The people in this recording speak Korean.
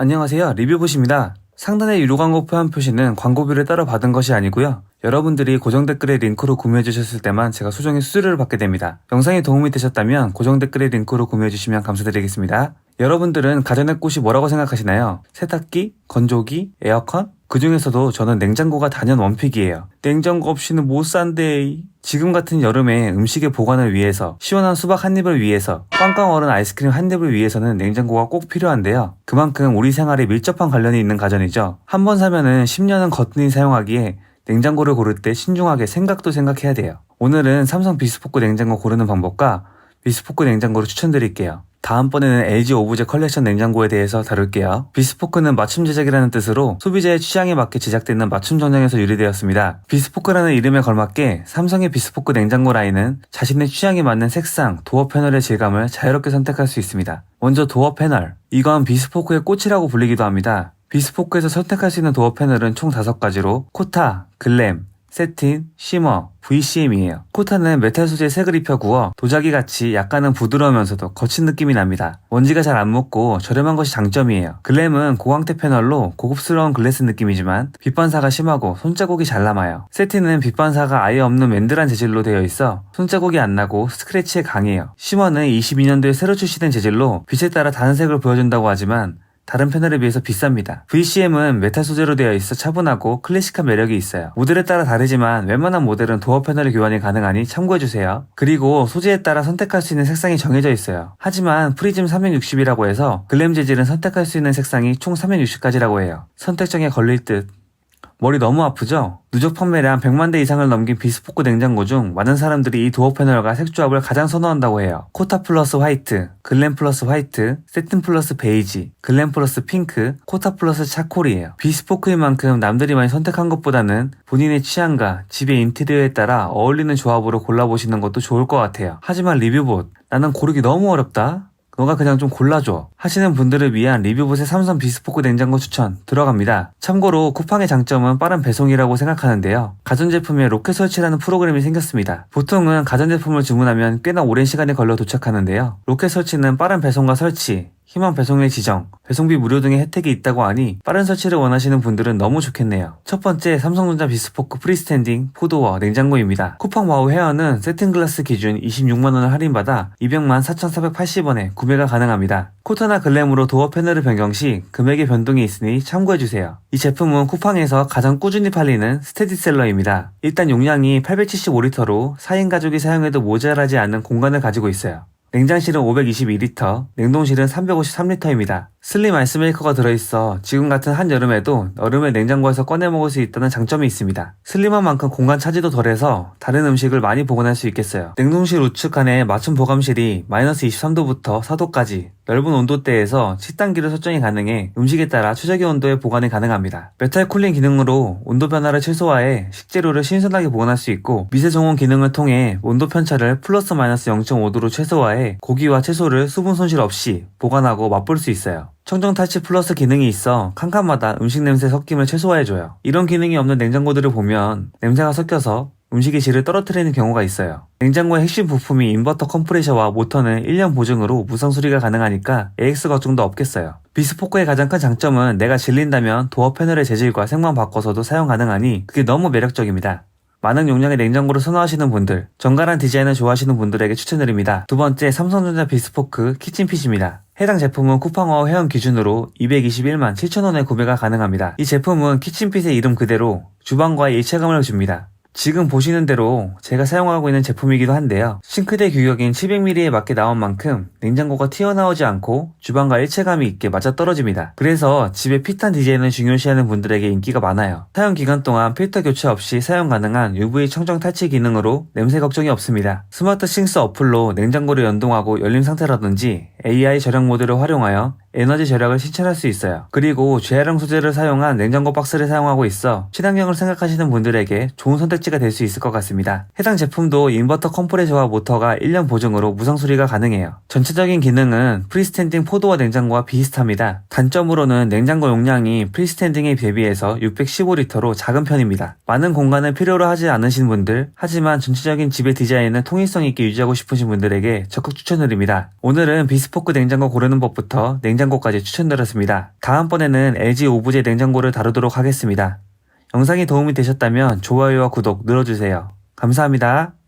안녕하세요. 리뷰봇입니다. 상단의 유료 광고표 한 표시는 광고비를 따로 받은 것이 아니고요. 여러분들이 고정 댓글의 링크로 구매해 주셨을 때만 제가 수정의 수수료를 받게 됩니다. 영상이 도움이 되셨다면 고정 댓글의 링크로 구매해 주시면 감사드리겠습니다. 여러분들은 가전의 꽃이 뭐라고 생각하시나요? 세탁기, 건조기, 에어컨? 그 중에서도 저는 냉장고가 단연 원픽이에요. 냉장고 없이는 못 산대. 지금 같은 여름에 음식의 보관을 위해서, 시원한 수박 한 입을 위해서, 꽝꽝 얼은 아이스크림 한 입을 위해서는 냉장고가 꼭 필요한데요. 그만큼 우리 생활에 밀접한 관련이 있는 가전이죠. 한 번 사면은 10년은 거뜬히 사용하기에 냉장고를 고를 때 신중하게 생각도 생각해야 돼요. 오늘은 삼성 비스포크 냉장고 고르는 방법과 비스포크 냉장고를 추천드릴게요. 다음번에는 LG 오브제 컬렉션 냉장고에 대해서 다룰게요. 비스포크는 맞춤 제작이라는 뜻으로 소비자의 취향에 맞게 제작되는 맞춤 전형에서 유래되었습니다. 비스포크라는 이름에 걸맞게 삼성의 비스포크 냉장고 라인은 자신의 취향에 맞는 색상, 도어 패널의 질감을 자유롭게 선택할 수 있습니다. 먼저 도어 패널. 이건 비스포크의 꽃이라고 불리기도 합니다. 비스포크에서 선택할 수 있는 도어 패널은 총 5가지로 코타, 글램, 세틴, 쉬머, VCM이에요. 코타는 메탈 소재 색을 입혀 구워 도자기 같이 약간은 부드러우면서도 거친 느낌이 납니다. 먼지가 잘 안 묻고 저렴한 것이 장점이에요. 글램은 고광택 패널로 고급스러운 글래스 느낌이지만 빛 반사가 심하고 손자국이 잘 남아요. 세틴은 빛 반사가 아예 없는 맨들한 재질로 되어 있어 손자국이 안 나고 스크래치에 강해요. 쉬머는 22년도에 새로 출시된 재질로 빛에 따라 다른 색을 보여준다고 하지만 다른 패널에 비해서 비쌉니다. VCM은 메탈 소재로 되어 있어 차분하고 클래식한 매력이 있어요. 모델에 따라 다르지만 웬만한 모델은 도어 패널 교환이 가능하니 참고해주세요. 그리고 소재에 따라 선택할 수 있는 색상이 정해져 있어요. 하지만 프리즘 360이라고 해서 글램 재질은 선택할 수 있는 색상이 총 360가지라고 해요. 선택장에 걸릴 듯 머리 너무 아프죠? 누적 판매량 100만 대 이상을 넘긴 비스포크 냉장고 중 많은 사람들이 이 도어 패널과 색조합을 가장 선호한다고 해요. 코타 플러스 화이트, 글램 플러스 화이트, 세틴 플러스 베이지, 글램 플러스 핑크, 코타 플러스 차콜이에요. 비스포크인 만큼 남들이 많이 선택한 것보다는 본인의 취향과 집의 인테리어에 따라 어울리는 조합으로 골라보시는 것도 좋을 것 같아요. 하지만 리뷰봇, 나는 고르기 너무 어렵다? 너가 그냥 좀 골라줘 하시는 분들을 위한 리뷰봇의 삼성 비스포크 냉장고 추천 들어갑니다. 참고로 쿠팡의 장점은 빠른 배송이라고 생각하는데요. 가전제품에 로켓 설치라는 프로그램이 생겼습니다. 보통은 가전제품을 주문하면 꽤나 오랜 시간이 걸려 도착하는데요. 로켓 설치는 빠른 배송과 설치, 희망 배송의 지정, 배송비 무료 등의 혜택이 있다고 하니 빠른 설치를 원하시는 분들은 너무 좋겠네요. 첫 번째 삼성전자 비스포크 프리스탠딩 포도어 냉장고입니다. 쿠팡 와우 헤어는 세팅글라스 기준 26만원을 할인받아 200만 4,480원에 구매가 가능합니다. 코타나 글램으로 도어 패널을 변경 시 금액의 변동이 있으니 참고해주세요. 이 제품은 쿠팡에서 가장 꾸준히 팔리는 스테디셀러입니다. 일단 용량이 875리터로 4인 가족이 사용해도 모자라지 않는 공간을 가지고 있어요. 냉장실은 522리터, 냉동실은 353리터입니다. 슬림 아이스 메이커가 들어있어 지금 같은 한여름에도 여름에 냉장고에서 꺼내 먹을 수 있다는 장점이 있습니다. 슬림한 만큼 공간 차지도 덜해서 다른 음식을 많이 보관할 수 있겠어요. 냉동실 우측 칸에 맞춤 보관실이 마이너스 23도부터 4도까지 넓은 온도대에서 식단기로 설정이 가능해 음식에 따라 최적의 온도에 보관이 가능합니다. 메탈 쿨링 기능으로 온도 변화를 최소화해 식재료를 신선하게 보관할 수 있고 미세 정원 기능을 통해 온도 편차를 플러스 마이너스 0.5도로 최소화해 고기와 채소를 수분 손실 없이 보관하고 맛볼 수 있어요. 청정 탈취 플러스 기능이 있어 칸칸마다 음식 냄새 섞임을 최소화해줘요. 이런 기능이 없는 냉장고들을 보면 냄새가 섞여서 음식의 질을 떨어뜨리는 경우가 있어요. 냉장고의 핵심 부품이 인버터 컴프레셔와 모터는 1년 보증으로 무상 수리가 가능하니까 AX 걱정도 없겠어요. 비스포크의 가장 큰 장점은 내가 질린다면 도어 패널의 재질과 색만 바꿔서도 사용 가능하니 그게 너무 매력적입니다. 많은 용량의 냉장고를 선호하시는 분들, 정갈한 디자인을 좋아하시는 분들에게 추천드립니다. 두 번째, 삼성전자 비스포크 키친핏입니다. 해당 제품은 쿠팡어 회원 기준으로 221만 7천원에 구매가 가능합니다. 이 제품은 키친핏의 이름 그대로 주방과의 일체감을 줍니다. 지금 보시는 대로 제가 사용하고 있는 제품이기도 한데요. 싱크대 규격인 700ml에 맞게 나온 만큼 냉장고가 튀어나오지 않고 주방과 일체감이 있게 맞아떨어집니다. 그래서 집에 핏한 디자인을 중요시하는 분들에게 인기가 많아요. 사용 기간 동안 필터 교체 없이 사용 가능한 UV 청정 탈취 기능으로 냄새 걱정이 없습니다. 스마트 싱스 어플로 냉장고를 연동하고 열림 상태라든지 AI 절약 모드를 활용하여 에너지 절약을 실천할 수 있어요. 그리고 재활용 소재를 사용한 냉장고 박스를 사용하고 있어 친환경을 생각하시는 분들에게 좋은 선택지가 될 수 있을 것 같습니다. 해당 제품도 인버터 컴프레셔와 모터가 1년 보증으로 무상 수리가 가능해요. 전체적인 기능은 프리스탠딩 포도와 냉장고와 비슷합니다. 단점으로는 냉장고 용량이 프리스탠딩에 비해서 615리터로 작은 편입니다. 많은 공간을 필요로 하지 않으신 분들, 하지만 전체적인 집의 디자인을 통일성 있게 유지하고 싶으신 분들에게 적극 추천드립니다. 오늘은 비스포크 냉장고 고르는 법부터 냉장고 냉장고까지 추천드렸습니다. 다음번에는 LG 오브제 냉장고를 다루도록 하겠습니다. 영상이 도움이 되셨다면 좋아요와 구독 눌러주세요. 감사합니다.